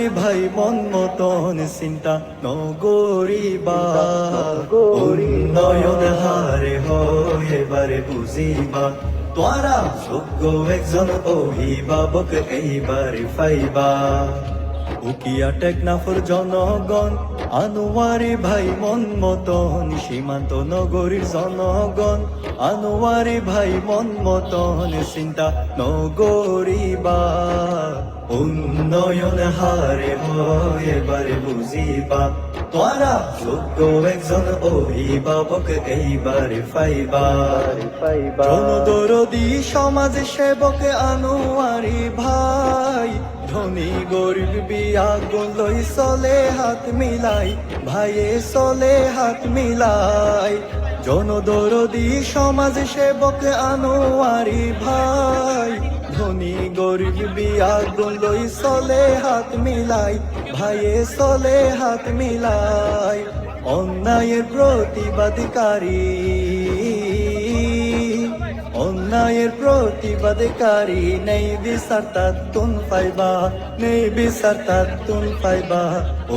আনোয়ারি ভাই, মন মতন চিন্তা নগরিবা নয়ন হারে এবারে বুঝিবা। তোরা যোগ্য একজন অভিভাবক, এইবারে পাইবা উকিয়া টেকনাফর জনগণ আনোয়ারি ভাই মন মতন সীমান্ত নগরীর জনগণ আনোয়ারি ভাই মন মতন চিন্তা নগরিবা উন্নয়ন হারে এবারে বুঝিবা তোরা যোগ্য একজন অভিভাবক এইবারে পাইবা জনদরদি সমাজ সেবক আনোয়ারি ভাই ধনী গরিব বিয়া লই চলে হাত মিলাই, ভাইয়ে চলে হাত মিলাই। জনদরদি সমাজ সেবক আনোয়ারি ভাই, ধনী গরিব বিয়া লই চলে হাত মিলাই, ভাইয়ে চলে হাত মিলাই। অন্যায়ের প্রতিবাদকারী অন্যায়ের প্রতিবাদকারী নেই বিচার তুন পাইবা। নেই বিচার তুন পাইবা।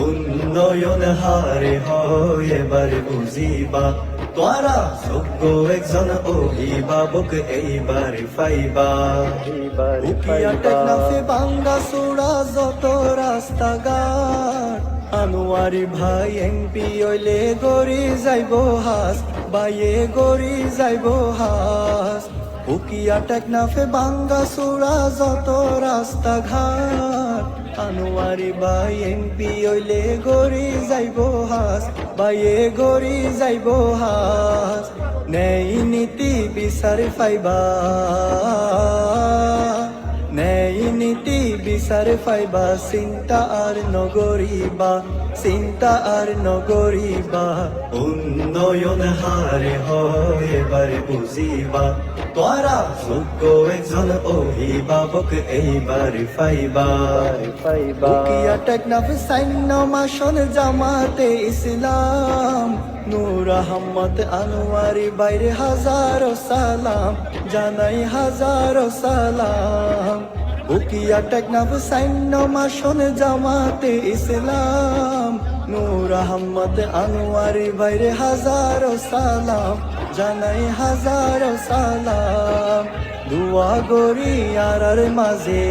উন্নয়ন হারে হয়, এবারে বুঝিবা। তোরা যোগ্য একজন অভিভাবক, এইবারে টেকনাফে বাঙ্গা সুরা যত রাস্তাঘাট। আনোয়ারি ভাই, এমপি হইলে গড়ি যাইব হাস, বাইয়ে গড়ি যাইব হাস। উকিয়া টেকনাফে বাঙ্গা সুরা, যত রাস্তাঘাট। আনোয়ারি বাই এমপি ওইলে গড়ি যাইব হাস বাইয়ে গড়ি যাইব হাস। নেই নীতি বিচার পাইবা নেই নীতি বিচার পাইবা চিন্তা আর নগরিবা চিন্তা আর নগরিবা উন্নয়ন হারে হয় এবারে বুঝিবা তোরা যোগ্য একজন অভিভাবক এইবারে পাইবা। উকিয়া টেকনাফ সাইন্য মাসন জামাতে ইসলাম নূর আহমদ আনোয়ারি বাইরে হাজারো সালাম। জানাই হাজারো সালাম। উকিয়া টেকনাফ সাইন্য মাসন জামাতে ইসলাম। নূর আহমদ আনোয়ারি বাইরে হাজারো সালাম, জানাই হাজারো সালাম। দুয়া গরি আর মাঝে,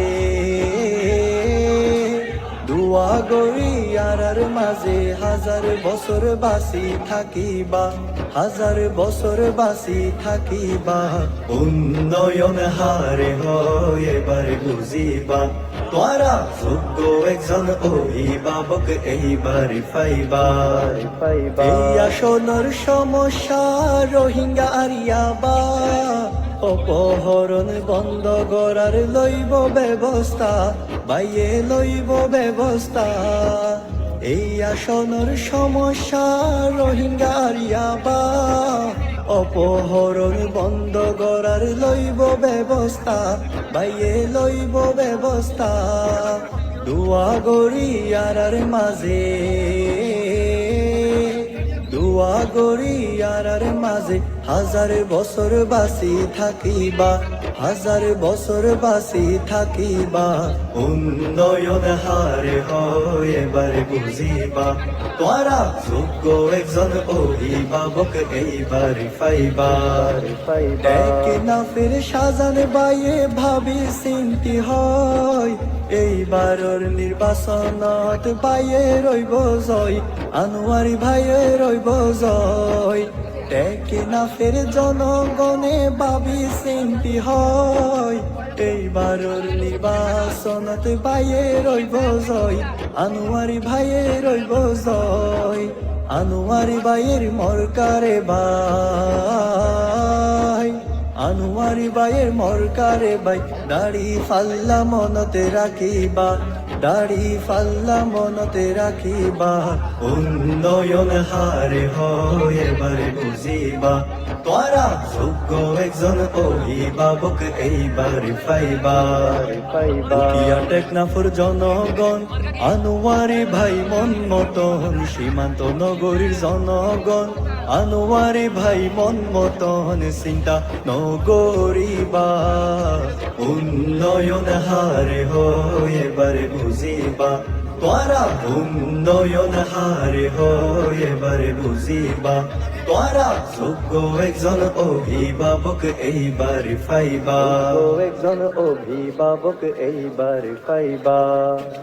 দুয়া গরি আর মাঝে, হাজার বছর বাসি থাকিবা। হাজার বছর বাসি থাকিবা, উন্নয়ন হারে হয় এবারে বুঝিবা। তোরা যোগ্য একজন অভিভাবক, এইবারে পাইবা। এই আসনের সমস্যা রোহিঙ্গা আরিয়াবা। অপহরণ বন্ধ করার লইব ব্যবস্থা, বাইয়ে লইব ব্যবস্থা। এই আসনের সমস্যা রোহিঙ্গারিয়াবা অপহরণ বন্ধ করার লইব ব্যবস্থা, বাইয়ে লইব ব্যবস্থা। দুয়া গড়ি আর মাঝে, দুয়া গড়ি আর মাঝে। হাজার বছর বাসি থাকিবা হাজার বছর বাসি থাকিবা, উন্নয়ন হারে হয় এবারে বুঝিবা। তোরা যোগ্য একজন অভিভাবক এইবারে পাইবার একে না ফের সাজান বাইয়ে ভাবি চিন্তি হয়, এইবারর নির্বাচনত বাইয়ে রইব জয়, আনোয়ারি ভাইয়ে রইব জয়। টেকে না ফের জনগণে বাবি সেন্টি হয়। এইবারর নির্বাচনত বাইয়ে রইব জয়, আনুয়ারি ভাইয়ে রইব জয়, আনুয়ারি ভাইয়ের মরকারে ভাই। আনোয়ারি বাইয়ের মরকারে বাই। দাড়ি ফাল্লা মনতে রাখিবা দাড়ি ফাল্লা মনতে রাখিবা উন্নয়ন হারে হয়, এবারে বুঝিবা তোরা যোগ্য একজন অভিভাবক এইবার ফাইবার। টেকনাফুর জনগণ, আনোয়ারি ভাই মন মতন সীমান্ত নগরীর জনগণ, আনোয়ারি ভাই মন মতন চিন্তা নগরিবা উন্নয়ন হারে হয় এবারে বুঝিবা তোরা উন্নয়ন হারে হয় এবারে বুঝিবা তোরা যোগ্য একজন অভিভাবক এইবার ফাইবা একজন অভিভাবক এইবার ফাইবা